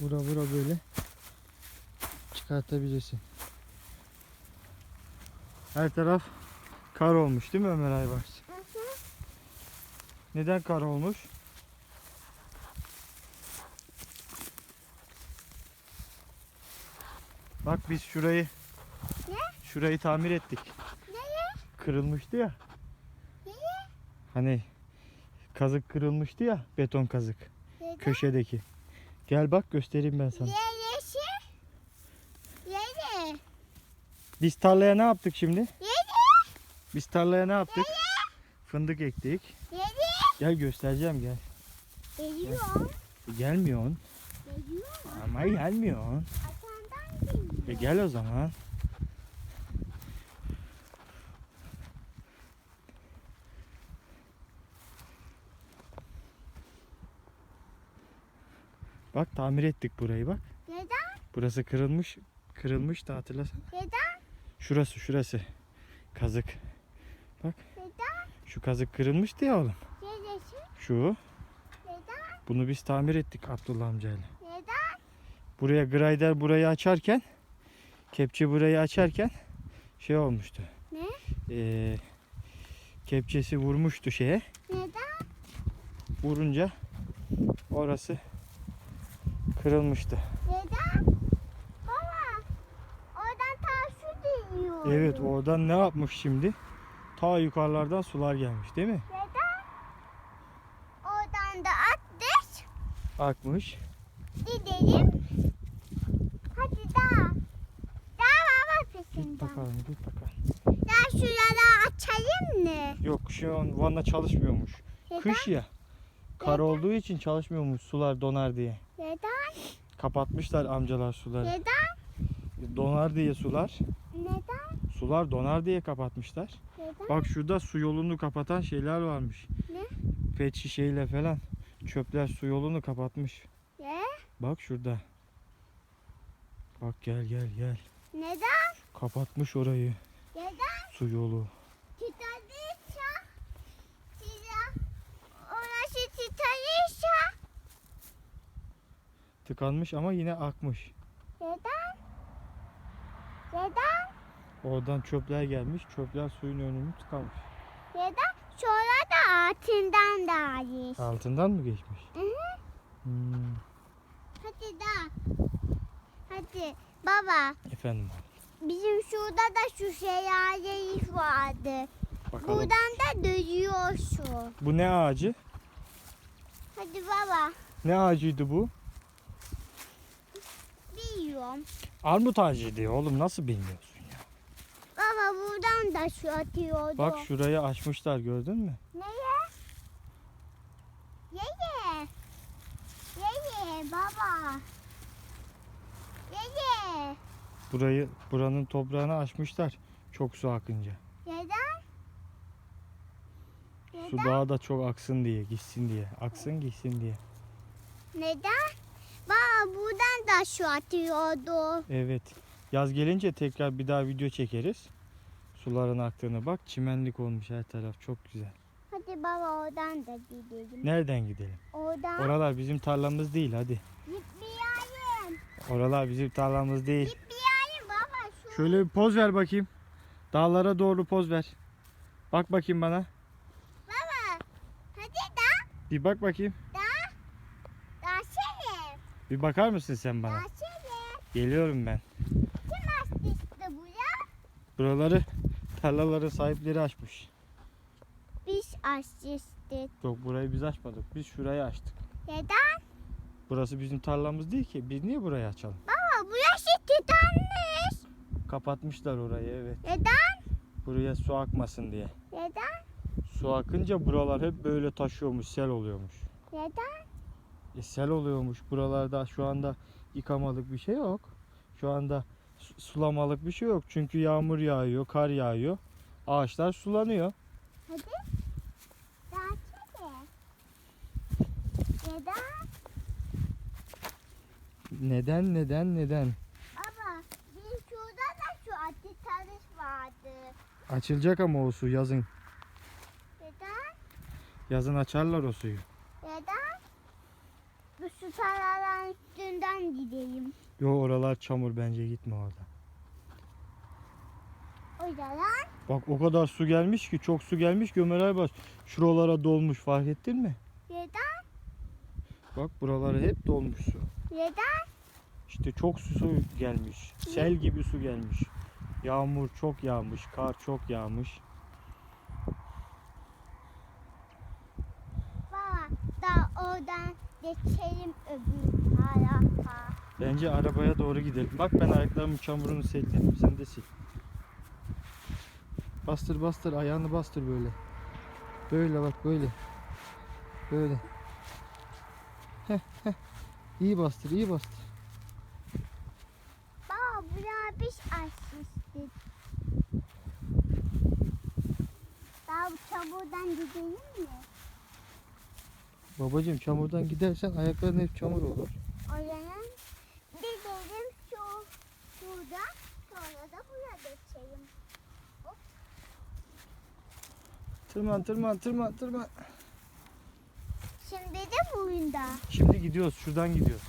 vura vura böyle çıkartabilirsin. Her taraf kar olmuş değil mi Ömer Aybars? Neden kar olmuş? Bak biz şurayı Ne? şurayı tamir ettik. Neye? Kırılmıştı ya. Neye? Hani kazık kırılmıştı ya beton kazık Neden? köşedeki. Gel bak göstereyim ben sana. Neresi? Nere? Biz tarlaya ne yaptık şimdi? Nere? Biz tarlaya ne yaptık? Fındık ektik. Nere? Gel göstereceğim gel. Geliyorum. E, gelmiyorsun. Geliyorum. Ama gelmiyorsun. Geliyor. E gel o zaman. Bak tamir ettik burayı bak. Neden? Burası kırılmış. Kırılmıştı hatırlasana. Neden? Şurası şurası. Kazık. Neden? Şu kazık kırılmıştı ya oğlum. Neresi? Şu. Neden? Bunu biz tamir ettik Abdullah amcayla. Neden? Buraya grider burayı açarken kepçe burayı açarken şey olmuştu. Ne? Ee, kepçesi vurmuştu şeye. Neden? Vurunca orası kırılmıştı. Neden? Baba. Oradan taşı değiyor. Evet oradan ne yapmış şimdi? Ta yukarılardan sular gelmiş değil mi? Neden? Oradan da attık. Akmış. Gidelim. Hadi daha. Daha baba Git peşinden. bakalım git bakalım. Daha şurada açayım mı? Yok şu an vana çalışmıyormuş. Neden? Kış ya. Kar olduğu için çalışmıyormuş sular donar diye. Kapatmışlar amcalar suları. Neden? Donar diye sular. Neden? Sular donar diye kapatmışlar. Neden? Bak şurada su yolunu kapatan şeyler varmış. Ne? Pet şişeyle falan. Çöpler su yolunu kapatmış. Ne? Bak şurada. Bak gel gel gel. Neden? Kapatmış orayı. Neden? Su yolu. Tıkanmış ama yine akmış. Neden? Neden? Oradan çöpler gelmiş. Çöpler suyun önünü tıkamış. Neden? Sonra da altından da iyi. Altından mı geçmiş? Hı hı. Hmm, Hadi da. Hadi baba. Efendim Bizim şurada da şu şelaleyiz vardı. bakalım. Buradan da dönüyorsun. Bu ne ağacı? Hadi baba. Ne ağacıydı bu? Biliyorum. Armut ağacıydı oğlum nasıl bilmiyorsun ya? Baba buradan da şu atıyordu. Bak şurayı açmışlar gördün mü? Neye? Yeye. Yeye baba. Yeye. Burayı buranın toprağını açmışlar. Çok su akınca. Neden? Su Neden? daha da çok aksın diye, gitsin diye. Aksın gitsin diye. Neden? Buradan da şu atıyordu. Evet. Yaz gelince tekrar bir daha video çekeriz. Suların aktığını bak. Çimenlik olmuş her taraf. Çok güzel. Hadi baba oradan da gidelim. Nereden gidelim? Oradan Oralar bizim tarlamız değil hadi. gitmeyelim. Oralar bizim tarlamız değil. Gitmeyelim baba şu. Şöyle bir poz ver bakayım. Dağlara doğru poz ver. Bak bakayım bana. Baba. Hadi da. Bir bak bakayım. Bir bakar mısın sen bana? şeref. Geliyorum ben. Kim açtı işte buraya? Buraları tarlaların sahipleri açmış. Biz açtık. Yok burayı biz açmadık. Biz şurayı açtık. Neden? Burası bizim tarlamız değil ki. Biz niye burayı açalım? Baba burası titanmış. Kapatmışlar orayı evet. Neden? Buraya su akmasın diye. Neden? Su akınca buralar hep böyle taşıyormuş, sel oluyormuş. Neden? E sel oluyormuş. Buralarda şu anda yıkamalık bir şey yok. Şu anda su- sulamalık bir şey yok. Çünkü yağmur yağıyor, kar yağıyor. Ağaçlar sulanıyor. Hadi. Da şeref. Neden? Neden, neden, neden? Baba bizim şurada da şu atitarış vardı. Açılacak ama o su yazın. Neden? Yazın açarlar o suyu. Paraların üstünden gideyim. Yo oralar çamur bence gitme orada. O zaman Bak o kadar su gelmiş ki çok su gelmiş ki Ömer Aybars şuralara dolmuş fark ettin mi? neden? Bak buralara hep dolmuş su. Neden? İşte çok su, su gelmiş. Sel gibi su gelmiş. Yağmur çok yağmış, kar çok yağmış. Baba da oradan geçelim öbür tarafa. Bence arabaya doğru gidelim. Bak ben ayaklarımın çamurunu sildim. Sen de sil. Bastır bastır ayağını bastır böyle. Böyle bak böyle. Böyle. Heh heh. İyi bastır iyi bastır. Baba buraya biz açmıştık. Daha bu çamurdan gidelim mi? Babacığım çamurdan gidersen ayakların hep çamur olur. Zaman gidelim şu şurada sonra da buraya geçelim. Tırman tırman tırman tırman. Şimdi de bunda. Şimdi gidiyoruz şuradan gidiyoruz.